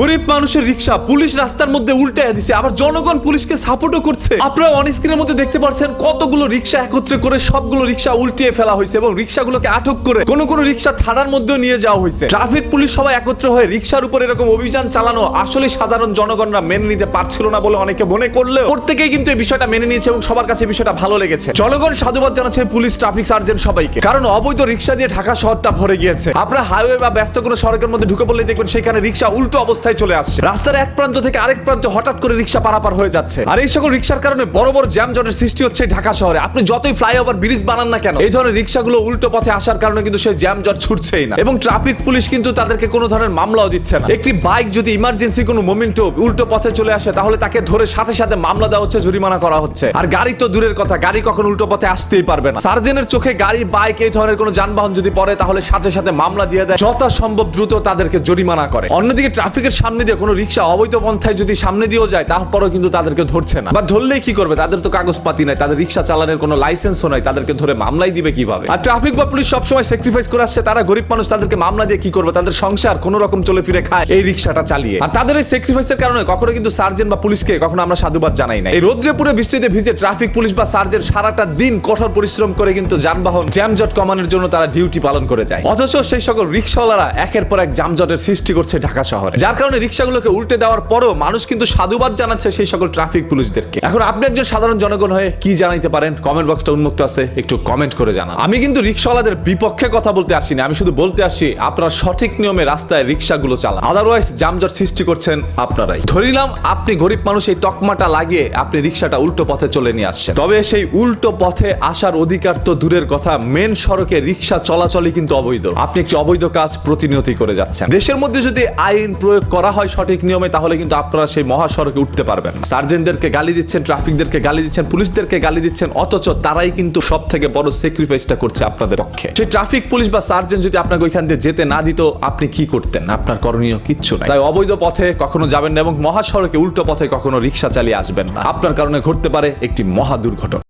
গরিব মানুষের রিক্সা পুলিশ রাস্তার মধ্যে উল্টে দিছে, আবার জনগণ পুলিশকে সাপোর্টও করছে। আপনারা অন স্ক্রিনের মধ্যে দেখতে পাচ্ছেন কতগুলো রিক্সা একত্রে করে সবগুলো রিক্সা উল্টিয়ে ফেলা হয়েছে এবং রিক্সাগুলোকে আটক করে কোন কোন রিক্সা থানার মধ্যেও নিয়ে যাওয়া হয়েছে। ট্রাফিক পুলিশ সবাই একত্র হয়ে রিক্সার উপর এরকম অভিযান চালানো আসলে সাধারণ জনগণরা মেনে নিতে পারছিল না বলে অনেকে মনে করলেও প্রত্যেকেই কিন্তু এই বিষয়টা মেনে নিয়েছে এবং সবার কাছে বিষয়টা ভালো লেগেছে। জনগণ সাধুবাদ জানাচ্ছে পুলিশ ট্রাফিক সার্জেন্ট সবাইকে, কারণ অবৈধ রিক্সা দিয়ে ঢাকা শহরটা ভরে গিয়েছে। আপনারা হাইওয়ে বা ব্যস্ত কোনো সড়কের মধ্যে ঢুকে পড়লে দেখবেন সেখানে রিক্সা উল্টো অবস্থায় চলে আসছে। রাস্তার এক প্রান্ত থেকে আরেক প্রান্তে হঠাৎ করে রিক্সা পারাপার হয়ে যাচ্ছে। আর এই সকল রিক্সার কারণে বড় বড় জ্যাম জটের সৃষ্টি হচ্ছে ঢাকা শহরে। আপনি যতই ফ্লাইওভার, ব্রিজ বানান না কেন, এই ধরনের রিক্সাগুলো উল্টো পথে আসার কারণে কিন্তু সেই জ্যাম জট ছুটছেই না। এবং ট্রাফিক পুলিশ কিন্তু তাদেরকে কোনো ধরনের মামলাও দিচ্ছে না। একটি বাইক যদি ইমার্জেন্সি কোনো মোমেন্টও উল্টো পথে চলে আসে, তাহলে তাকে ধরে সাথে সাথে মামলা দেওয়া হচ্ছে, জরিমানা করা হচ্ছে। আর গাড়ি তো দূরের কথা, গাড়ি কখন উল্টো পথে আসতেই পারবে না। সার্জেনের চোখে গাড়ি, বাইক এই ধরনের কোনো যানবাহন যদি পড়ে, তাহলে সাথে সাথে মামলা দিয়ে দেয়। যথাসম্ভব দ্রুত তাদেরকে জরিমানা করে। অন্যদিকে ট্রাফিকের সামনে দিয়ে কোনো রিক্সা, অবৈধ পন্থায় যদি সামনে দিয়েও যায়, তারপরেও কিন্তু তাদেরকে ধরছে না। বা ধরলেই কি করবে? তাদের তো কাগজপাতি নাই, তাদের রিক্সা চালানোর কোনো লাইসেন্সও নাই, তাদেরকে ধরে মামলাই দিবে কীভাবে? আর ট্রাফিক বা পুলিশ সবসময় স্যাক্রিফাইস করে আসছে, তারা গরিব মানুষ, তাদেরকে মামলা দিয়ে কি করবে? তাদের সংসার কোনো রকম চলে ফিরে খায় এই রিক্সাটা চালিয়ে। আর তাদের এই স্যাক্রিফাইসের কারণে কখনো কিন্তু সার্জেন্ট বা পুলিশকে কখনো আমরা সাধুবাদ জানাই না এই রোদ্রে পুরে বৃষ্টিতে ভিজে ট্রাফিক পুলিশ বা সার্জেন্ট সারাটা দিন কঠোর পরিশ্রম করে কিন্তু যানবাহন জ্যামজট কমানোর জন্য তারা ডিউটি পালন করে যায়। অথচ সেই সকল রিক্সাওয়ালারা একের পর এক যানজটের সৃষ্টি করছে ঢাকা শহরে। যার কারণে রিক্সাগুলোকে উল্টে দেওয়ার পরও মানুষ কিন্তু সাধুবাদ জানাচ্ছে সেই সকল ট্রাফিক পুলিশদেরকে। এখন আপনি একজন সাধারণ জনগণ হয়ে কি জানাইতে পারেন? কমেন্ট বক্সটা উন্মুক্ত আছে, একটু কমেন্ট করে জানান। আমি কিন্তু রিক্সাওয়ালাদের বিপক্ষে কথা বলতে আসিনি আমি শুধু বলতে আসছি আপনারা সঠিক নিয়মে রাস্তায় রিক্সাগুলো চালান। আদারওয়াইজ যানজট সৃষ্টি করছেন আপনারাই। ধরিলাম আপনি গরিব মানুষ, এই তকমাটা লাগিয়ে আপনি রিক্সাটা উল্টো পথে চলে নিয়ে আসছেন। তবে সেই উল্টো পথে আসার অধিকার তো দূরের কথা মেন সড়কে রিক্সা চলাচলই কিন্তু অবৈধ। আপনি একটি অবৈধ কাজ প্রতিনিয়তই করে যাচ্ছেন। দেশের মধ্যে যদি আইন প্রয়োগ করা হয় সঠিক নিয়মে, তাহলে কিন্তু আপনারা সেই মহাসড়কে উঠতে পারবেন। সার্জেন্টদেরকে গালি দিচ্ছেন, ট্রাফিকদেরকে গালি দিচ্ছেন, পুলিশদেরকে গালি দিচ্ছেন, অথচ তারাই কিন্তু সব থেকে বড় স্যাক্রিফাইসটা করছে আপনাদের পক্ষে। সেই ট্রাফিক পুলিশ বা সার্জেন্ট যদি আপনাকে ওইখান দিয়ে যেতে না দিত, আপনি কি করতেন? আপনার করণীয় কিচ্ছু নাই। তাই অবৈধ পথে কখনো যাবেন না এবং মহাসড়কে উল্টো পথে কখনো রিক্সা চালিয়ে আসবেন না। আপনার কারণে ঘটতে পারে একটি মহা দুর্ঘটনা।